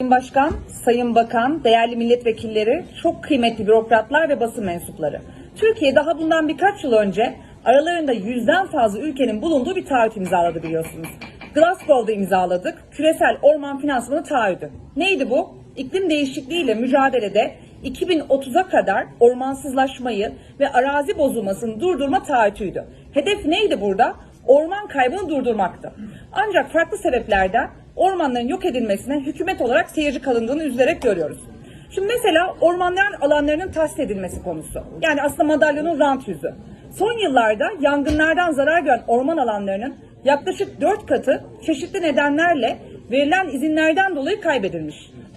Sayın Başkan, Sayın Bakan, değerli milletvekilleri, çok kıymetli bürokratlar ve basın mensupları. Türkiye daha bundan birkaç yıl önce aralarında yüzden fazla ülkenin bulunduğu bir taahhüt imzaladı biliyorsunuz. Glasgow'da imzaladık. Küresel orman finansmanı taahhüdü. Neydi bu? İklim değişikliğiyle mücadelede 2030'a kadar ormansızlaşmayı ve arazi bozulmasını durdurma taahhütüydü. Hedef neydi burada? Orman kaybını durdurmaktı. Ancak farklı sebeplerden ormanların yok edilmesine hükümet olarak seyirci kalındığını üzülerek görüyoruz. Şimdi mesela ormanların alanlarının tahsis edilmesi konusu. Yani aslında madalyonun rant yüzü. Son yıllarda yangınlardan zarar gören orman alanlarının yaklaşık 4 katı çeşitli nedenlerle verilen izinlerden dolayı kaybedilmiş.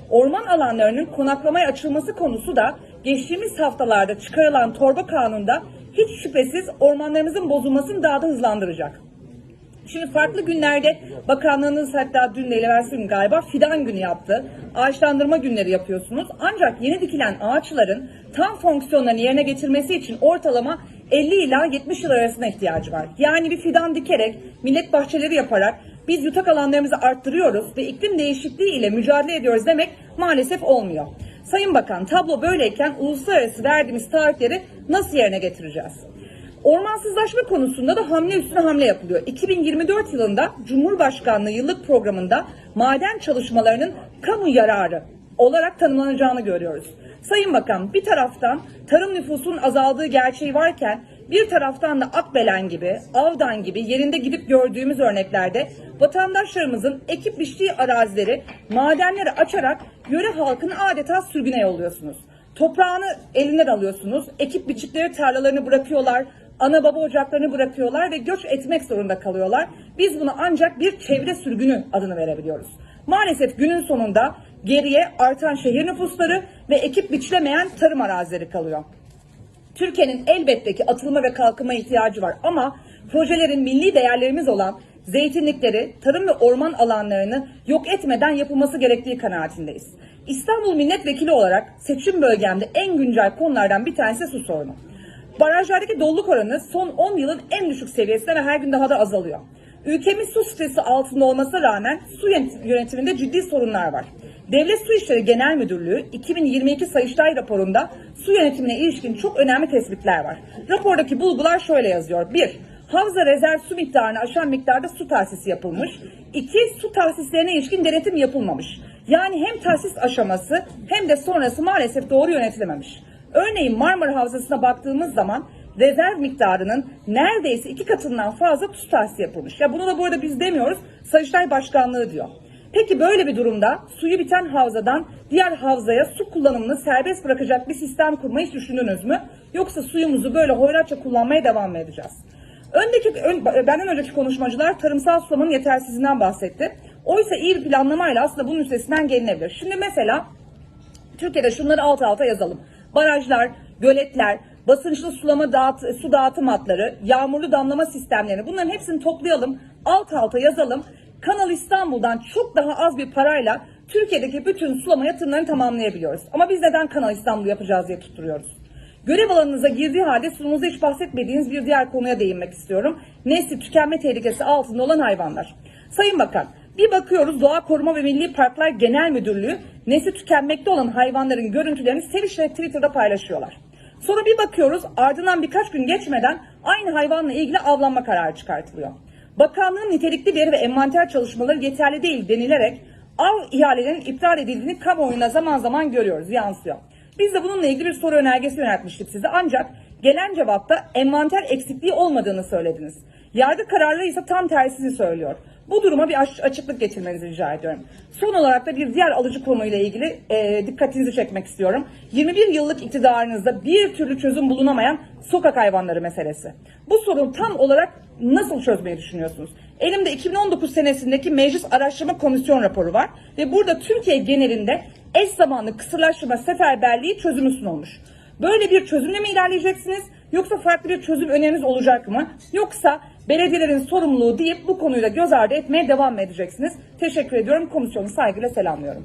Orman alanlarının konaklamaya açılması konusu da geçtiğimiz haftalarda çıkarılan torba kanunda hiç şüphesiz ormanlarımızın bozulmasını daha da hızlandıracak. Şimdi farklı günlerde bakanlığınız hatta dün de gün galiba fidan günü yaptı. Ağaçlandırma günleri yapıyorsunuz. Ancak yeni dikilen ağaçların tam fonksiyonlarını yerine getirmesi için ortalama 50 ila 70 yıl arasında ihtiyacı var. Yani bir fidan dikerek, millet bahçeleri yaparak biz yutak alanlarımızı arttırıyoruz ve iklim değişikliği ile mücadele ediyoruz demek maalesef olmuyor. Sayın Bakan tablo böyleyken uluslararası verdiğimiz taahhütleri nasıl yerine getireceğiz? Ormansızlaşma konusunda da hamle üstüne hamle yapılıyor. 2024 yılında Cumhurbaşkanlığı yıllık programında maden çalışmalarının kamu yararı olarak tanımlanacağını görüyoruz. Sayın Bakan bir taraftan tarım nüfusunun azaldığı gerçeği varken bir taraftan da Akbelen gibi, Avdan gibi yerinde gidip gördüğümüz örneklerde vatandaşlarımızın ekip biçtiği arazileri madenleri açarak yöre halkını adeta sürgüne yolluyorsunuz. Toprağını elinden alıyorsunuz, ekip biçikleri tarlalarını bırakıyorlar, ana baba ocaklarını bırakıyorlar ve göç etmek zorunda kalıyorlar. Biz buna ancak bir çevre sürgünü adını verebiliyoruz. Maalesef günün sonunda geriye artan şehir nüfusları ve ekip biçilemeyen tarım arazileri kalıyor. Türkiye'nin elbette ki atılma ve kalkınma ihtiyacı var ama projelerin milli değerlerimiz olan zeytinlikleri, tarım ve orman alanlarını yok etmeden yapılması gerektiği kanaatindeyiz. İstanbul Milletvekili olarak seçim bölgemde en güncel konulardan bir tanesi su sorunu. Barajlardaki doluluk oranı son 10 yılın en düşük seviyesinde ve her gün daha da azalıyor. Ülkemiz su stresi altında olmasına rağmen su yönetiminde ciddi sorunlar var. Devlet Su İşleri Genel Müdürlüğü 2022 Sayıştay raporunda su yönetimine ilişkin çok önemli tespitler var. Rapordaki bulgular şöyle yazıyor. 1. Havza rezerv su miktarını aşan miktarda su tahsisi yapılmış. 2. Su tahsislerine ilişkin denetim yapılmamış. Yani hem tahsis aşaması hem de sonrası maalesef doğru yönetilememiş. Örneğin Marmara Havzası'na baktığımız zaman rezerv miktarının neredeyse iki katından fazla su tahsisi yapılmış. Ya bunu da bu arada biz demiyoruz, Sayıştay Başkanlığı diyor. Peki böyle bir durumda suyu biten havzadan diğer havzaya su kullanımını serbest bırakacak bir sistem kurmayı düşündünüz mü? Yoksa suyumuzu böyle hoyratça kullanmaya devam mı edeceğiz? Öndeki, ön, benden önceki konuşmacılar tarımsal sulamanın yetersizliğinden bahsetti. Oysa iyi bir planlamayla aslında bunun üstesinden gelinebilir. Şimdi mesela Türkiye'de şunları alt alta yazalım. Barajlar, göletler, basınçlı sulama dağıt, su dağıtım hatları, yağmurlu damlama sistemlerini bunların hepsini toplayalım, alt alta yazalım. Kanal İstanbul'dan çok daha az bir parayla Türkiye'deki bütün sulama yatırımlarını tamamlayabiliyoruz. Ama biz neden Kanal İstanbul yapacağız diye tutturuyoruz. Görev alanınıza girdiği halde sunumuzda hiç bahsetmediğiniz bir diğer konuya değinmek istiyorum. Nesli tükenme tehlikesi altında olan hayvanlar. Sayın Bakan, bir bakıyoruz Doğa Koruma ve Milli Parklar Genel Müdürlüğü nesli tükenmekte olan hayvanların görüntülerini sevinçle Twitter'da paylaşıyorlar. Sonra bir bakıyoruz ardından birkaç gün geçmeden aynı hayvanla ilgili avlanma kararı çıkartılıyor. Bakanlığın nitelikli veri ve envanter çalışmaları yeterli değil denilerek av ihalelerinin iptal edildiğini kamuoyuna zaman zaman görüyoruz, yansıyor. Biz de bununla ilgili bir soru önergesi yöneltmiştik size ancak gelen cevapta envanter eksikliği olmadığını söylediniz. Yargı kararları ise tam tersini söylüyor. Bu duruma bir açıklık getirmenizi rica ediyorum. Son olarak da bir diğer alıcı konuyla ilgili e, dikkatinizi çekmek istiyorum. 21 yıllık iktidarınızda bir türlü çözüm bulunamayan sokak hayvanları meselesi. Bu sorunu tam olarak nasıl çözmeyi düşünüyorsunuz? Elimde 2019 senesindeki Meclis Araştırma Komisyon raporu var ve burada Türkiye genelinde eş zamanlı kısırlaştırma seferberliği çözümü sunulmuş. Böyle bir çözümle mi ilerleyeceksiniz yoksa farklı bir çözüm öneriniz olacak mı? Yoksa belediyelerin sorumluluğu deyip bu konuyu da göz ardı etmeye devam edeceksiniz? Teşekkür ediyorum. Komisyonu saygıyla selamlıyorum.